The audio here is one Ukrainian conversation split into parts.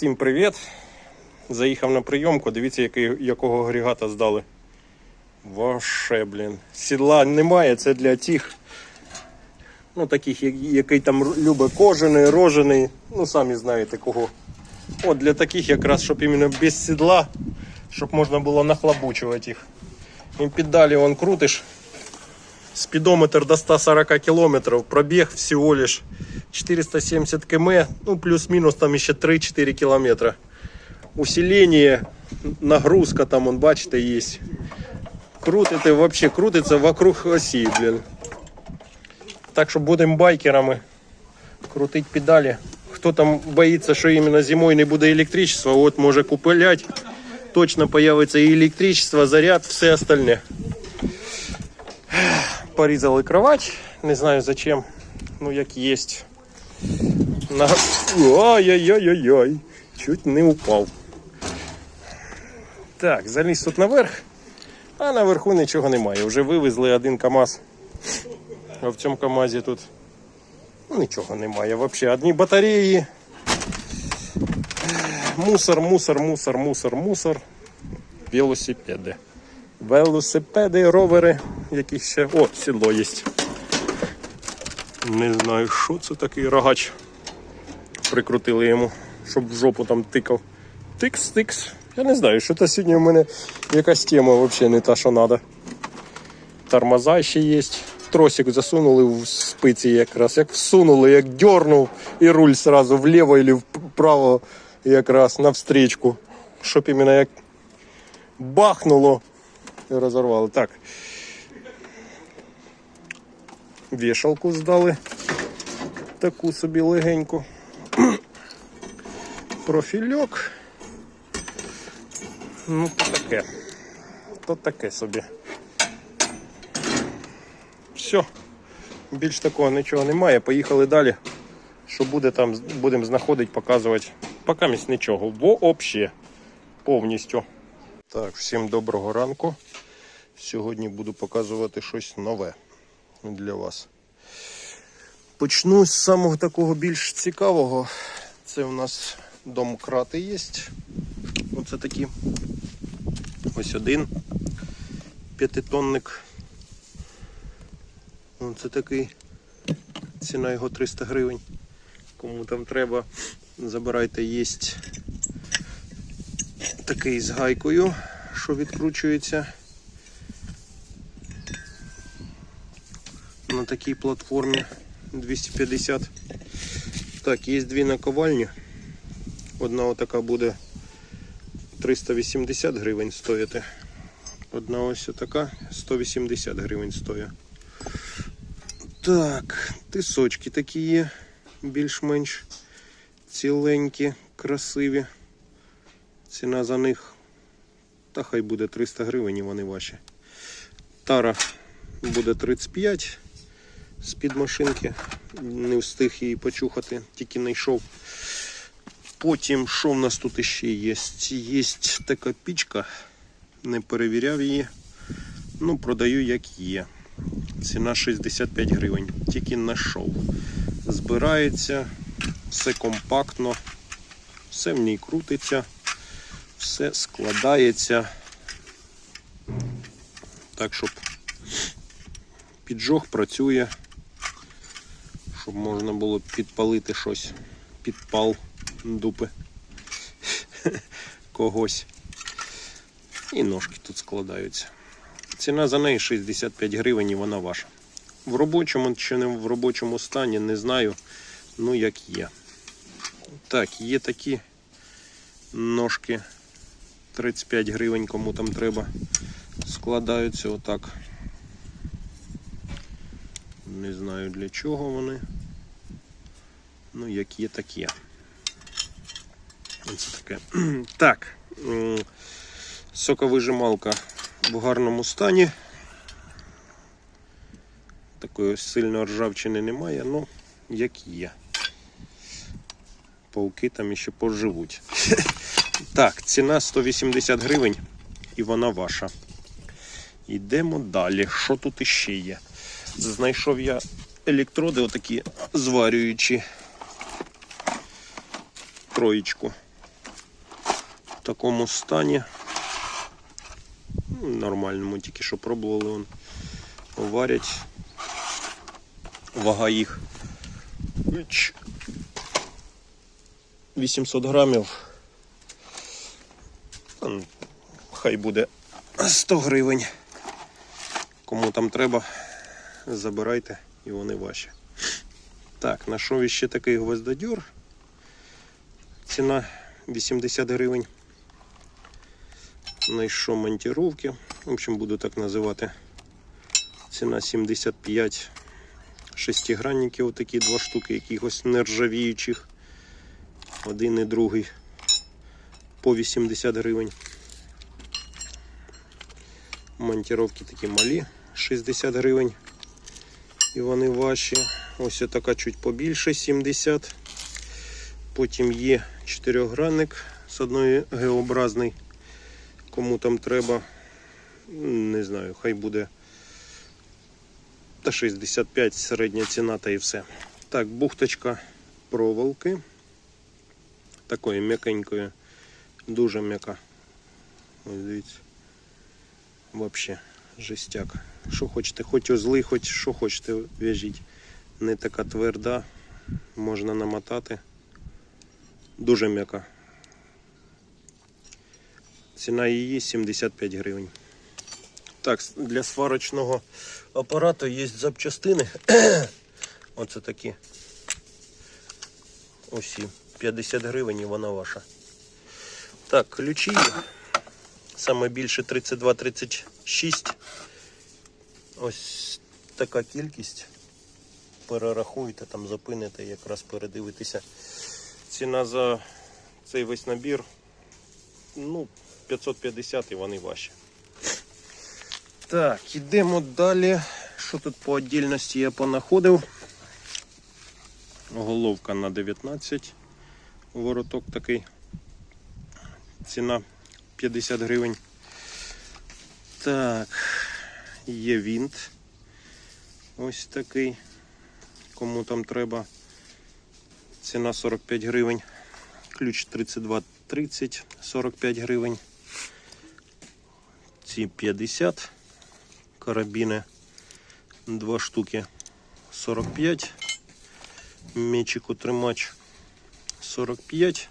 Всім привіт! Заїхав на прийомку. Дивіться, який, якого агрегата здали. Ваше, блін. Сідла немає, це для тих, ну таких, який там любить кожаний, рожений. Ну, самі знаєте кого. От для таких якраз, щоб іменно без сідла, щоб можна було нахлобучувати їх. І педалі вон крутиш. Спидометр до 140 километров, пробег всего лишь 470 км, ну плюс-минус там еще 3-4 километра. Усиление, нагрузка там, он бачите, есть. Крутите, вообще крутиться вокруг оси, блин. Так що будемо байкерами крутить педалі. Хто там боїться, що іменно зимою не буде електричества, от може купилять. Точно появиться і електричество, заряд, все остальне. Порізали кровать, не знаю зачем, ну як єсть. На... Ой-ой-ой-ой-ой, чуть не упав. Так, заліз тут наверх, а наверху нічого немає. Вже вивезли один КАМАЗ. А в цьому КАМАЗі тут ну, нічого немає. Взагалі одні батареї. Мусор, мусор, мусор, мусор, мусор. Велосипеди. Велосипеди, ровери, які ще. О, сідло є. Не знаю, що це такий рогач. Прикрутили йому, щоб в жопу там тикав. Тикс, тикс. Я не знаю, що це сьогодні у мене якась тема взагалі не та, що треба. Тормоза ще є. Тросик засунули в спиці якраз. Як всунули, як дернув, і руль сразу вліво або вправо якраз навстрічку. Щоб іменно як бахнуло і розорвало. Так. Вішалку здали. Таку собі легеньку. Профільок. Ну, то таке. То таке собі. Все. Більш такого нічого немає. Поїхали далі. Що буде там, будемо знаходити, показувати. Поки місць нічого. Вообще. Повністю. Так, всім доброго ранку. Сьогодні буду показувати щось нове для вас. Почну з самого такого більш цікавого. Це у нас домкрати є. Оце такі. Ось один п'ятитонник. Оце такий. Ціна його 300 гривень. Кому там треба, забирайте єсть такий з гайкою, що відкручується на такій платформі 250. Так, є дві наковальні. Одна отака буде 380 гривень стоїти. Одна ось така 180 гривень стоїть. Так, тисочки такі є, більш-менш ціленькі, красиві. Ціна за них, та хай буде 300 гривень і вони ваші. Тара буде 35 з-під машинки. Не встиг її почухати, тільки знайшов. Потім, що в нас тут іще є? Є така пічка, не перевіряв її. Ну, продаю як є. Ціна 65 гривень, тільки знайшов. Збирається, все компактно, все в ній крутиться все складається так, щоб піджог працює, щоб можна було підпалити щось, підпал дупи когось. І ножки тут складаються. Ціна за неї 65 гривень і вона ваша. В робочому чи не в робочому стані, не знаю. Ну як є. Так, є такі ножки 35 гривень, кому там треба. Складаються отак. Не знаю для чого вони. Ну, як є, так є. Оце таке. Так. Соковижималка в гарному стані. Такої сильної ржавчини немає, ну, як є. Пауки там ще поживуть. Так, ціна 180 гривень і вона ваша. Йдемо далі. Що тут іще є? Знайшов я електроди, отакі зварюючі троєчку. такому стані. Ну, Нормальному, тільки що пробували он. Варять. Вага їх. 800 грамів. Хай буде 100 гривень. Кому там треба, забирайте і вони ваші. Так, знайшов ще такий гвоздодюр. Ціна 80 гривень. Знайшов монтировки. В общем, буду так називати. Ціна 75 шестигранників, отакі два штуки, якихось нержавіючих. Один і другий по 80 гривень. Монтировки такі малі, 60 гривень. І вони ваші. Ось така чуть побільше, 70. Потім є чотирьохгранник з одної Г-образний. Кому там треба, не знаю, хай буде та 65 середня ціна та і все. Так, бухточка проволоки. Такої м'якенької, дуже м'яка. Ось дивіться. Вообще жестяк. Що хочете, хоч узли, хоч що хочете в'яжіть. Не така тверда, можна намотати. Дуже м'яка. Ціна її 75 гривень. Так, для сварочного апарату є запчастини. Оце такі. Усі. 50 гривень і вона ваша. Так, ключі. Саме більше 32-36. Ось така кількість. Перерахуйте, там запините, якраз передивитеся. Ціна за цей весь набір. Ну, 550 і вони ваші. Так, ідемо далі. Що тут по віддільності я понаходив? Головка на 19. Вороток такий. Ціна 50 гривень. Так, є вінт. Ось такий. Кому там треба. Ціна 45 гривень. Ключ 32,30, 45 гривень. Ці 50. Карабіни. Два штуки 45. Мечику тримач 45.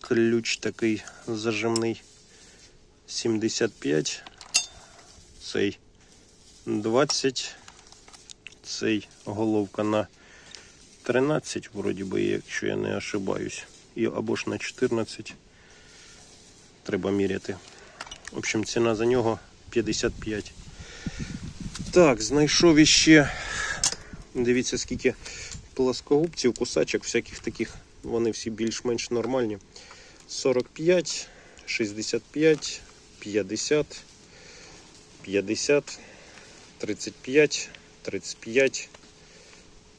Ключ такий зажимний 75. Цей 20. Цей головка на 13, вроді би, якщо я не ошибаюсь. І або ж на 14. Треба міряти. В общем, ціна за нього 55. Так, знайшов іще. Дивіться, скільки плоскогубців, кусачок, всяких таких. Вони всі більш-менш нормальні. 45, 65, 50, 50, 35, 35,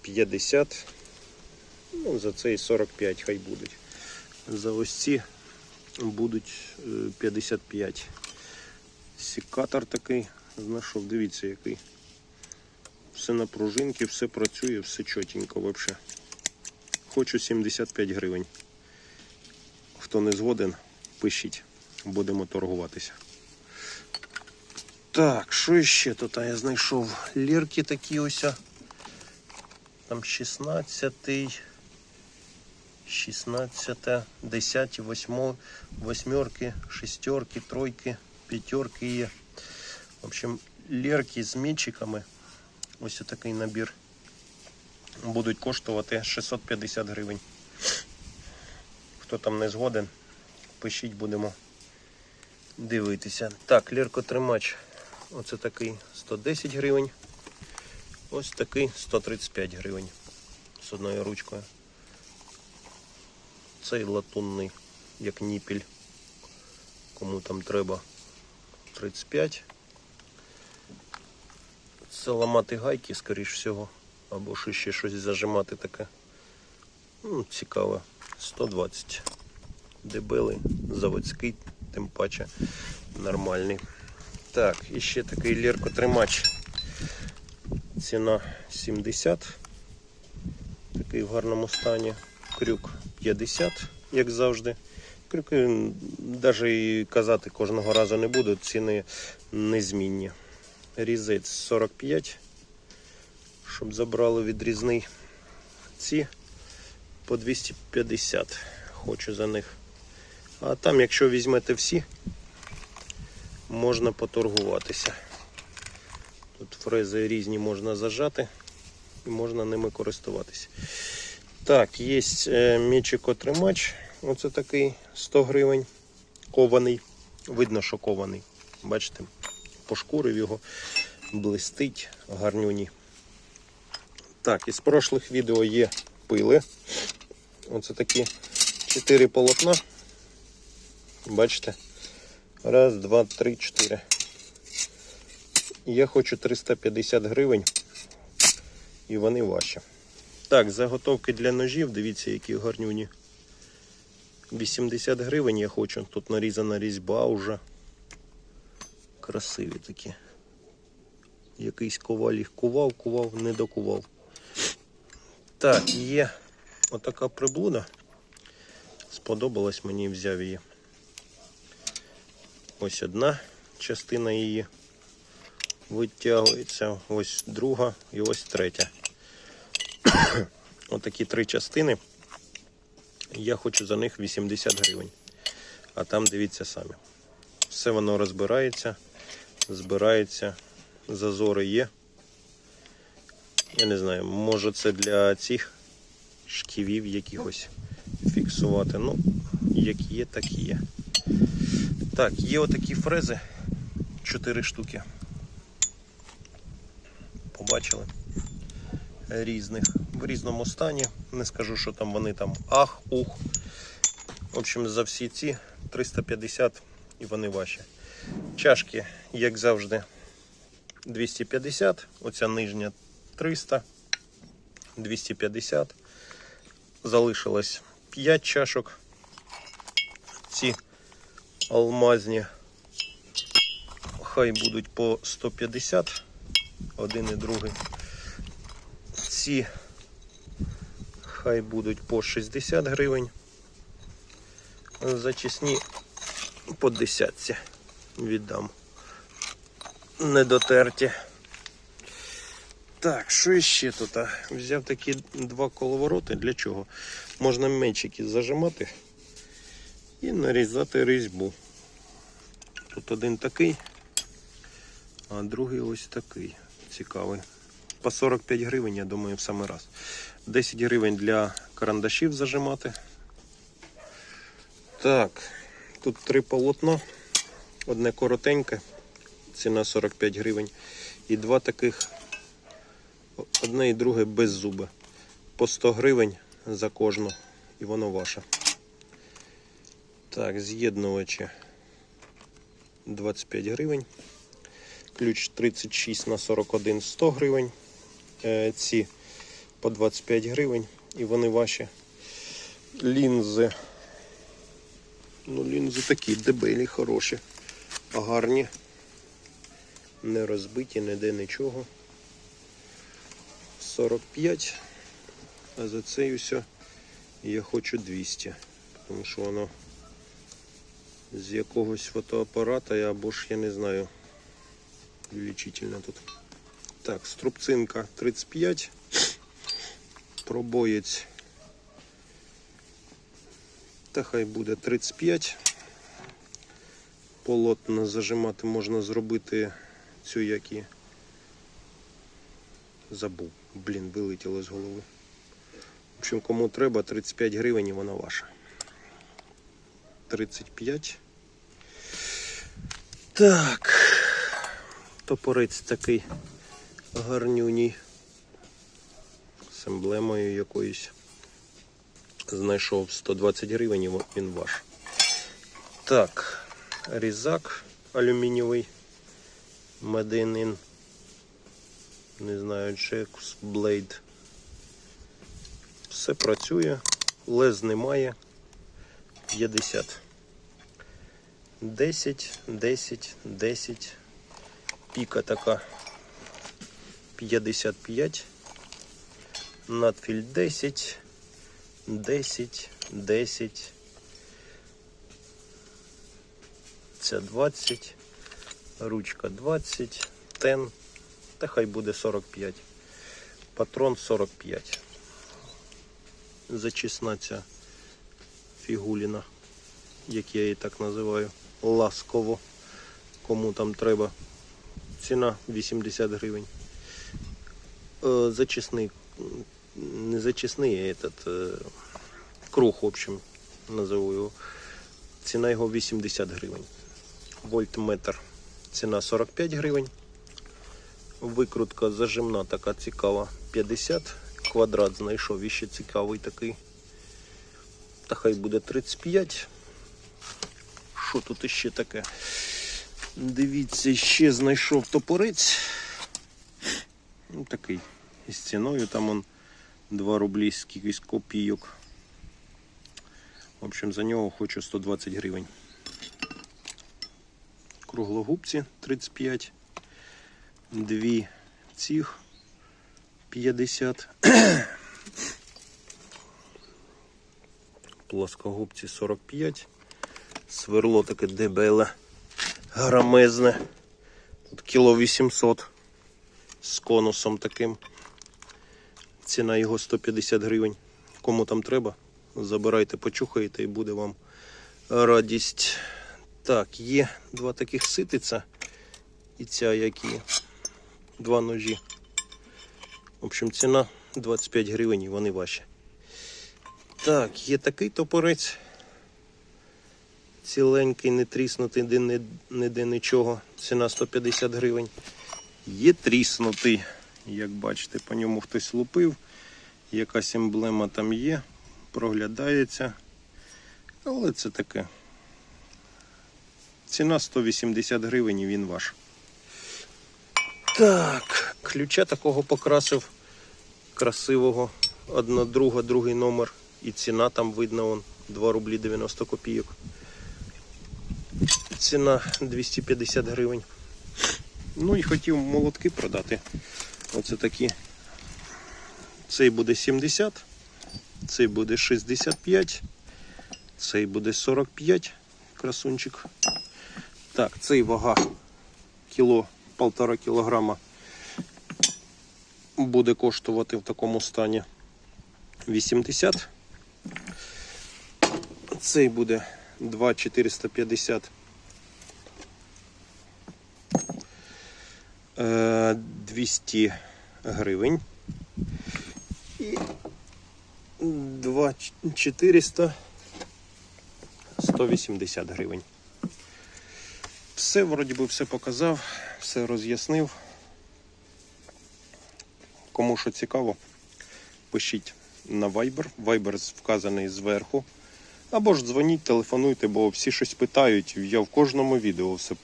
50. Ну, за цей 45 хай будуть. За ось ці будуть е, 55. Секатор такий знайшов. Дивіться, який. Все на пружинки, все працює, все чотенько взагалі. Хочу 75 гривень. Хто не згоден, пишіть. Будемо торгуватися. Так, що ще тут? Я знайшов лірки такі ось. Там 16, 16, 10, 8, восьмерки, шестерки, тройки, п'ятерки є. В общем, лірки з мічиками. Ось такий набір. Будуть коштувати 650 гривень. Хто там не згоден, пишіть, будемо дивитися. Так, ліркотримач. Оце такий 110 гривень. Ось такий 135 гривень з одною ручкою. Цей латунний, як ніпіль. Кому там треба 35. Це ламати гайки, скоріш всього. Або ще щось зажимати таке. Ну, цікаве. 120. Дебелий, заводський, тим паче нормальний. Так, і ще такий ліркотримач. Ціна 70. Такий в гарному стані. Крюк 50 як завжди. Крюки навіть і казати кожного разу не буду, ціни незмінні. Різець 45, щоб забрали відрізний. Ці по 250 хочу за них. А там, якщо візьмете всі, можна поторгуватися. Тут фрези різні можна зажати і можна ними користуватися. Так, є мічик-отримач. Оце такий 100 гривень. Кований. Видно, що кований. Бачите, пошкурив його, блистить гарнюні. Так, із прошлих відео є пили. Оце такі 4 полотна. Бачите? Раз, два, три, чотири. Я хочу 350 гривень. І вони ваші. Так, заготовки для ножів, дивіться, які гарнюні. 80 гривень я хочу. Тут нарізана різьба вже. Красиві такі. Якийсь коваль їх кував, кував, не докував. Так, є отака приблуда. Сподобалась мені, взяв її. Ось одна частина її витягується, ось друга і ось третя. Отакі три частини. Я хочу за них 80 гривень. А там дивіться самі. Все воно розбирається, збирається, зазори є. Я не знаю, може це для цих шківів якихось фіксувати. Ну, як є, так і є. Так, є отакі фрези. 4 штуки. Побачили? Різних. В різному стані. Не скажу, що там вони там ах, ух. В общем, за всі ці 350 і вони ваші. Чашки, як завжди, 250. Оця нижня 300, 250. Залишилось 5 чашок. Ці алмазні хай будуть по 150, один і другий. Ці хай будуть по 60 гривень. Зачисні по десятці віддам. Недотерті. Так, що ще тут? Взяв такі два коловороти. Для чого? Можна мечики зажимати і нарізати різьбу. Тут один такий, а другий ось такий. Цікавий. По 45 гривень, я думаю, в самий раз. 10 гривень для карандашів зажимати. Так, тут три полотна. Одне коротеньке, ціна 45 гривень. І два таких, одне і друге без зуби. По 100 гривень за кожну. І воно ваше. Так, з'єднувачі 25 гривень. Ключ 36 на 41 100 гривень. Е, Ці по 25 гривень. І вони ваші. Лінзи. Ну, лінзи такі дебелі, хороші, гарні. Не розбиті, ніде нічого. 45. А за цей усе я хочу 200. Тому що воно з якогось фотоапарата або ж я не знаю. Увеличительно тут. Так, струбцинка 35. Пробоєць. Та хай буде 35. Полотно зажимати можна зробити цю як і забув. Блін, вилетіло з голови. В общем, кому треба, 35 гривень і вона ваша. 35. Так. Топорець такий гарнюній. З емблемою якоюсь. Знайшов 120 гривень він ваш. Так, різак алюмінієвий. Medin Не знаю, Jacobs Blade. Все працює, лез немає. 50. 10, 10, 10. Піка така 55 надфіль 10, 10, 10. це 20, ручка 20, тен, та хай буде 45. Патрон 45. Зачисна ця фігуліна, як я її так називаю, ласково. Кому там треба. Ціна 80 гривень. Е, зачисний м, не зачисний, этот, е, круг, в общем, назову його. Ціна його 80 гривень. Вольтметр. Ціна 45 гривень. Викрутка зажимна така цікава 50. Квадрат знайшов іще цікавий такий. Та хай буде 35. Що тут іще таке? Дивіться, ще знайшов топорець. Ну, такий. Із ціною там он 2 рублі з якихось копійок. В общем, за нього хочу 120 гривень. Круглогубці 35. Дві цих 50. Плоскогубці 45. Сверло таке дебеле, грамезне. Тут кіло 800 з конусом таким. Ціна його 150 гривень. Кому там треба, забирайте, почухаєте і буде вам радість. Так, є два таких ситиця. І ця які два ножі. В общем, ціна 25 гривень і вони ваші. Так, є такий топорець. Ціленький, не тріснутий, де ніде нічого. Ціна 150 гривень. Є тріснутий, як бачите, по ньому хтось лупив. Якась емблема там є, проглядається. Але це таке. Ціна 180 гривень і він ваш. Так, ключа такого покрасив красивого. Одна друга, другий номер. І ціна там видно он 2 рублі 90 копійок. Ціна 250 гривень. Ну і хотів молотки продати. Оце такі. Цей буде 70, цей буде 65, цей буде 45 красунчик. Так, цей вага кіло, полтора кілограма буде коштувати в такому стані 80. Цей буде 2,450. Е, 200 гривень. І 2,400 180 гривень. Все, вроді би, все показав, все роз'яснив. Кому що цікаво, пишіть на Viber. Viber вказаний зверху. Або ж дзвоніть, телефонуйте, бо всі щось питають. Я в кожному відео все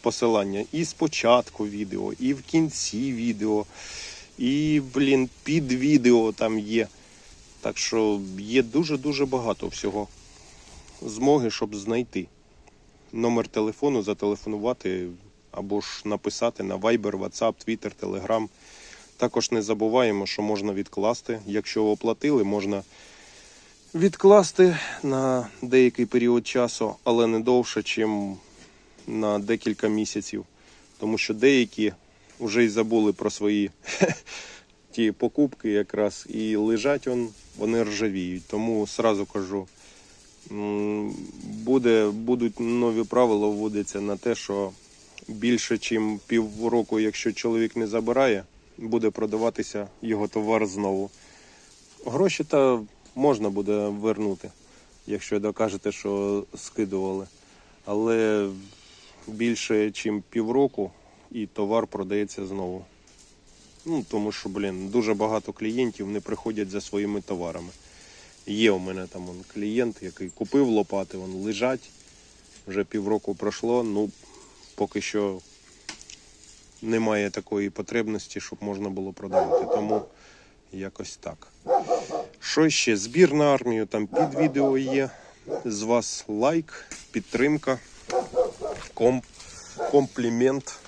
посилання. І спочатку відео, і в кінці відео, і, блін, під відео там є. Так що є дуже-дуже багато всього змоги, щоб знайти. Номер телефону зателефонувати або ж написати на Viber, WhatsApp, Twitter, Telegram. Також не забуваємо, що можна відкласти. Якщо оплатили, можна відкласти на деякий період часу, але не довше, ніж на декілька місяців. Тому що деякі вже й забули про свої ті покупки якраз і лежать он, вони ржавіють. Тому сразу кажу, буде, будуть нові правила вводяться на те, що більше, ніж півроку, якщо чоловік не забирає, буде продаватися його товар знову. Гроші та можна буде вернути, якщо докажете, що скидували. Але більше, ніж півроку, і товар продається знову. Ну, тому що, блін, дуже багато клієнтів не приходять за своїми товарами. Є у мене там он, клієнт, який купив лопати, вон лежать. Вже півроку пройшло. Ну, поки що немає такої потребності, щоб можна було продавати. Тому якось так. Що ще? Збір на армію, там під відео є. З вас лайк, підтримка, комп, комплімент.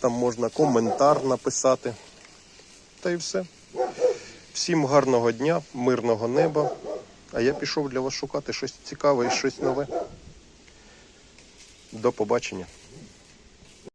Там можна коментар написати. Та й все. Всім гарного дня, мирного неба. А я пішов для вас шукати щось цікаве і щось нове. До побачення.